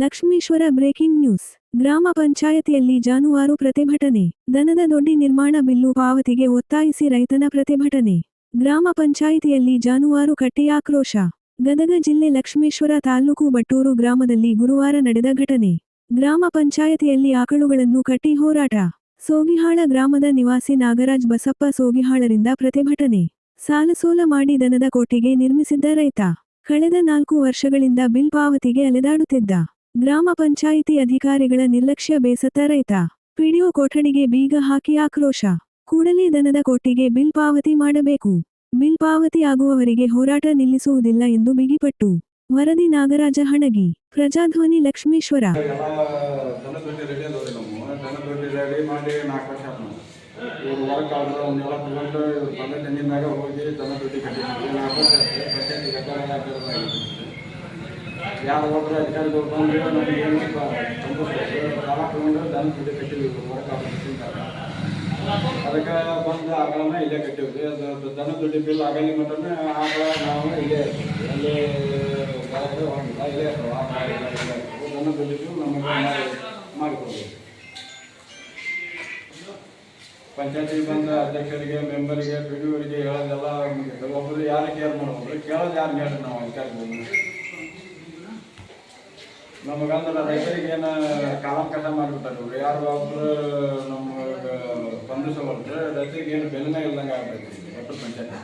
Lakshmeshwar breaking news. ಗ್ರಾಮ ಪಂಚಾಯತಿಯಲ್ಲಿ ಜಾನುವಾರು ಪ್ರತಿಭಟನೆ. ದನದ ದೊಡ್ಡಿ ನಿರ್ಮಾಣ ಬಿಲ್ಲು ಪಾವತಿಗೆ ಒತ್ತಾಯಿಸಿ ರೈತನ ಪ್ರತಿಭಟನೆ. ಗ್ರಾಮ ಪಂಚಾಯಿತಿಯಲ್ಲಿ ಜಾನುವಾರು ಕಟ್ಟಿ ಆಕ್ರೋಶ ಗದಗ ಜಿಲ್ಲೆ ಲಕ್ಷ್ಮೇಶ್ವರ ತಾಲೂಕು ಬಟ್ಟೂರು ಗ್ರಾಮದಲ್ಲಿ ಗುರುವಾರ ನಡೆದ ಘಟನೆ. ಗ್ರಾಮ ಪಂಚಾಯತಿಯಲ್ಲಿ ಆಕಳುಗಳನ್ನು ಕಟ್ಟಿ ಹೋರಾಟ. ಸೋಗಿಹಾಳ ಗ್ರಾಮದ ನಿವಾಸಿ ನಾಗರಾಜ್ ಬಸಪ್ಪ ಸೋಗಿಹಾಳರಿಂದ ಪ್ರತಿಭಟನೆ. ಸಾಲಸೋಲ ಮಾಡಿ ದನದ ಕೋಟೆಗೆ ನಿರ್ಮಿಸಿದ್ದ ರೈತ. ಕಳೆದ ನಾಲ್ಕು ವರ್ಷಗಳಿಂದ ಬಿಲ್ ಪಾವತಿಗೆ ಅಲೆದಾಡುತ್ತಿದ್ದ. ಗ್ರಾಮ ಪಂಚಾಯಿತಿ ಅಧಿಕಾರಿಗಳ ನಿರ್ಲಕ್ಷ್ಯ ಬೇಸತ್ತ ರೈತ. ಪಿಡಿಒ ಕೊಠಡಿಗೆ ಬೀಗ ಹಾಕಿ ಆಕ್ರೋಶ. ಕೂಡಲೇ ದನದ ಕೊಟ್ಟಿಗೆ ಬಿಲ್ ಪಾವತಿ ಮಾಡಬೇಕು. ಬಿಲ್ ಪಾವತಿ ಆಗುವವರಿಗೆ ಹೋರಾಟ ನಿಲ್ಲಿಸುವುದಿಲ್ಲ ಎಂದು ಬಿಗಿಪಟ್ಟು. ವರದಿ ನಾಗರಾಜ ಹಣಗಿ. ಪ್ರಜಾಧ್ವನಿ ಲಕ್ಷ್ಮೇಶ್ವರ. ಯಾರು ಒಬ್ಬರು ಅಧಿಕಾರಿಗಳು ಬಂದು ನಮಗೆ ಏನು ಸಂತೋಷ ದಾನ ದನ ಕಟ್ಟಬೇಕು ಕಟ್ಟಿದ್ವಿ ವರ್ಕ್ ಅದಕ್ಕೆ ಬಂದು ಆಕಳನ್ನ ಇಲ್ಲೇ ಕಟ್ಟಿವಿ ಅದು ದನ ದುಡ್ಡಿ ಬಿಲ್ ಆಗಲಿ ಮಟನ ಆಗ ನಾವು ಇಲ್ಲೇ. ಅಲ್ಲಿ ಇಲ್ಲೇ ದನ ದುಡ್ಡು ಬಿಲ್ ನಮಗೆ ಮಾಡಿ ಮಾಡಿಕೊಡ್ಬೇಕು ಪಂಚಾಯತಿ ಬಂದ ಅಧ್ಯಕ್ಷರಿಗೆ, ಮೆಂಬರಿಗೆ ಪಿ ಡಿ ಅವರಿಗೆ ಹೇಳೋದೆಲ್ಲ ಒಬ್ಬರು ಯಾರು ಕೇರ್ ಮಾಡ್ಬೋದು ಕೇಳೋದು ಯಾರು ಹೇಳ್ರಿ ನಾವು ಅಧಿಕಾರಿಗಳು ನಮಗಂದ್ರೆ ರೈತರಿಗೆ ಏನ ಕಾಲಂ ಕಸ ಇವ್ರು. ಯಾರು ಒಬ್ರು ನಮ್ಗೆ ಸ್ಪಂದಿಸಬಲ್ರು ರೈತರಿಗೆ ಏನು ಬೆಲೆನೇ ಇಲ್ದಂಗೆ ಆಗ್ಬೇಕು ಒಟ್ಟು ಪಂಚಾಯತಿ.